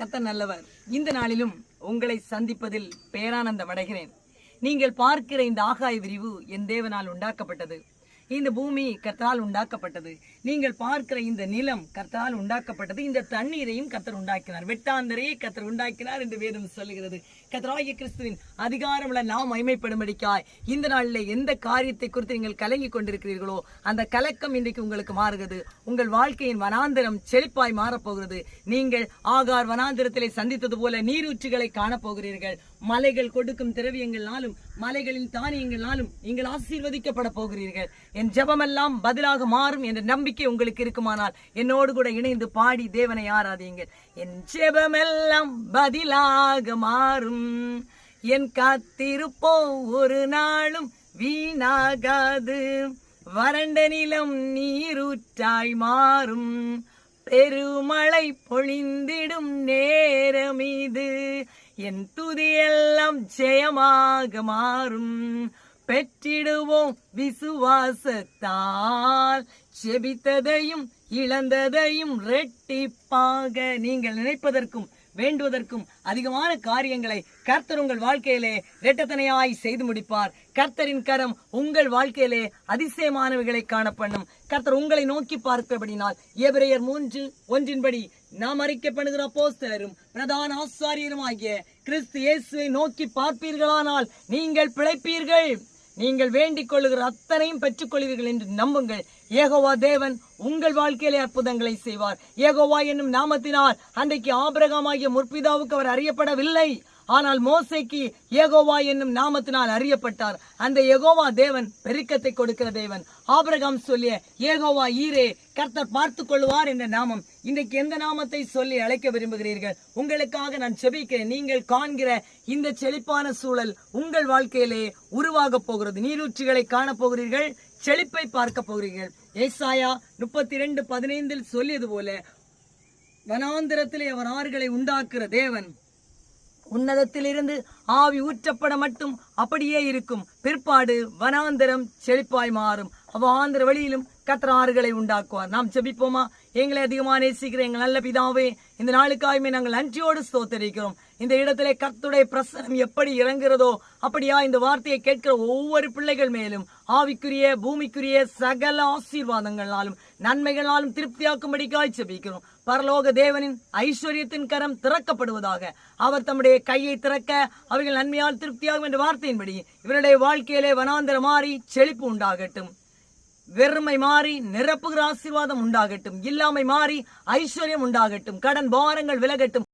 கத்த நல்லவர். இந்த நாளிலும் உங்களை சந்திப்பதில் பேரானந்தம் அடைகிறேன். நீங்கள் பார்க்கிற இந்த ஆகாய விரிவு என் தேவனால் உண்டாக்கப்பட்டது. இந்த பூமி கர்த்தரால் உண்டாக்கப்பட்டது. நீங்கள் பார்க்கிற இந்த நிலம் கர்த்தரால் உண்டாக்கப்பட்டது. இந்த தண்ணீரையும் கர்த்தர் உண்டாக்கினார். வெட்டாந்தரையை கர்த்தர் உண்டாக்கினார் என்று வேதம் சொல்லுகிறது. கர்த்தராகிய கிறிஸ்துவின் அதிகாரமுள்ள நாம் மைமைப்படும்படிக்காய் இந்த நாளில் எந்த காரியத்தை குறித்து நீங்கள் கலங்கி கொண்டிருக்கிறீர்களோ அந்த கலக்கம் இன்றைக்கு உங்களுக்கு மாறுகிறது. உங்கள் வாழ்க்கையின் வனாந்தரம் செழிப்பாய் மாறப்போகிறது. நீங்கள் ஆகார் வனாந்திரத்திலே சந்தித்தது போல நீரூற்றுகளை காணப்போகிறீர்கள். மலைகள் கொடுக்கும் திரவியங்களாலும் மலைகளின் தானியங்களாலும் நீங்கள் ஆசீர்வதிக்கப்பட போகிறீர்கள். என் ஜெபமெல்லாம் பதிலாக மாறும் என்ற நம்பிக்கை உங்களுக்கு இருக்குமானால் என்னோடு கூட இணைந்து பாடி தேவனை ஆராதியுங்கள். என் ஜெபமெல்லாம் பதிலாக மாறும். என் காத்திருப்போ ஒரு நாளும் வீணாகாது. வறண்ட நிலம் நீரூற்றாய் மாறும். பெருமழை பொழிந்திடும் நேரம் இது என் துதியெல்லாம் ஜெயமாக மாறும். பெற்றிடுவோம் விசுவாசத்தால். செபித்ததையும் இழந்ததையும் ரெட்டிப்பாக நீங்கள் நினைப்பதற்கும் வேண்டுவதற்கும் அதிகமான காரியங்களை கர்த்தர் உங்கள் வாழ்க்கையிலே ரெட்டத்தனையாய் செய்து முடிப்பார். கர்த்தரின் கரம் உங்கள் வாழ்க்கையிலே அதிசயமானவைகளை காணப்பண்ணும். கர்த்தர் உங்களை நோக்கி பார்ப்பபடினால் எபிரேயர் மூன்று ஒன்றின்படி நாம் அறிக்கப்படுகிற போஸ்தரும் பிரதான ஆசாரியரும் ஆகிய கிறிஸ்து இயேசுவை நோக்கி பார்ப்பீர்களானால் நீங்கள் பிழைப்பீர்கள். நீங்கள் வேண்டிக் கொள்ளுகிற அத்தனையும் பெற்றுக்கொள்வீர்கள் என்று நம்புங்கள். ஏகோவா தேவன் உங்கள் வாழ்க்கையிலே அற்புதங்களை செய்வார். ஏகோவா என்னும் நாமத்தினால் அன்றைக்கு ஆபிரகாம் ஆகிய முற்பிதாவுக்கு அவர் அறியப்படவில்லை. ஆனால் மோசைக்கு ஏகோவா என்னும் நாமத்தினால் அறியப்பட்டார். அந்த ஏகோவா தேவன் பெருக்கத்தை கொடுக்கிற தேவன். ஆபிரகாம் சொல்லிய ஏகோவா ஈரே கர்த்தர் பார்த்து கொள்வார் என்ற நாமம் இன்றைக்கு எந்த நாமத்தை சொல்லி அழைக்க விரும்புகிறீர்கள்? உங்களுக்காக நான் செபிக்கிறேன். நீங்கள் காண்கிற இந்த செழிப்பான சூழல் உங்கள் வாழ்க்கையிலே உருவாக போகிறது. நீரூற்றுகளை காணப்போகிறீர்கள் செழிப்பை பார்க்க போகிறீர்கள். ஏசாயா முப்பத்தி ரெண்டு பதினைந்தில் சொல்லியது போல வனாந்திரத்திலே அவர் ஆறுகளை உண்டாக்குற தேவன் உன்னதத்திலிருந்து ஆவி ஊற்றப்பட மட்டும் அப்படியே இருக்கும். பிற்பாடு வனாந்தரம் செழிப்பாய் மாறும். அவ்வாந்திர வழியிலும் கர்த்தர் ஆறுகளை உண்டாக்குவார். நாம் செபிப்போமா எங்களை அதிகமாக நேசிக்கிற எங்கள் நல்ல பிதாவே இந்த நாளுக்காயுமே நாங்கள் நன்றியோடு ஸ்தோத்தரிக்கிறோம். இந்த இடத்திலே கர்த்துடைய பிரசனம் எப்படி இறங்குகிறதோ அப்படியா இந்த வார்த்தையை கேட்கிற ஒவ்வொரு பிள்ளைகள் மேலும் ஆவிக்குரிய பூமிக்குரிய சகல ஆசீர்வாதங்களாலும் நன்மைகளாலும் திருப்தியாக்கும்படிக்காய் செபிக்கிறோம் பரலோக தேவனின் ஐஸ்வர்யத்தின் கரம் திறக்கப்படுவதாக அவர் தம்முடைய கையை திறக்க அவைகள் நன்மையால் திருப்தியாகும் என்ற வார்த்தையின்படி இவருடைய வாழ்க்கையிலே வனாந்தரம் மாறி செழிப்பு உண்டாகட்டும். வெறுமை மாறி நிரப்புகிற ஆசீர்வாதம் உண்டாகட்டும். இல்லாமை மாறி ஐஸ்வர்யம் உண்டாகட்டும். கடன் பாரங்கள் விலகட்டும்.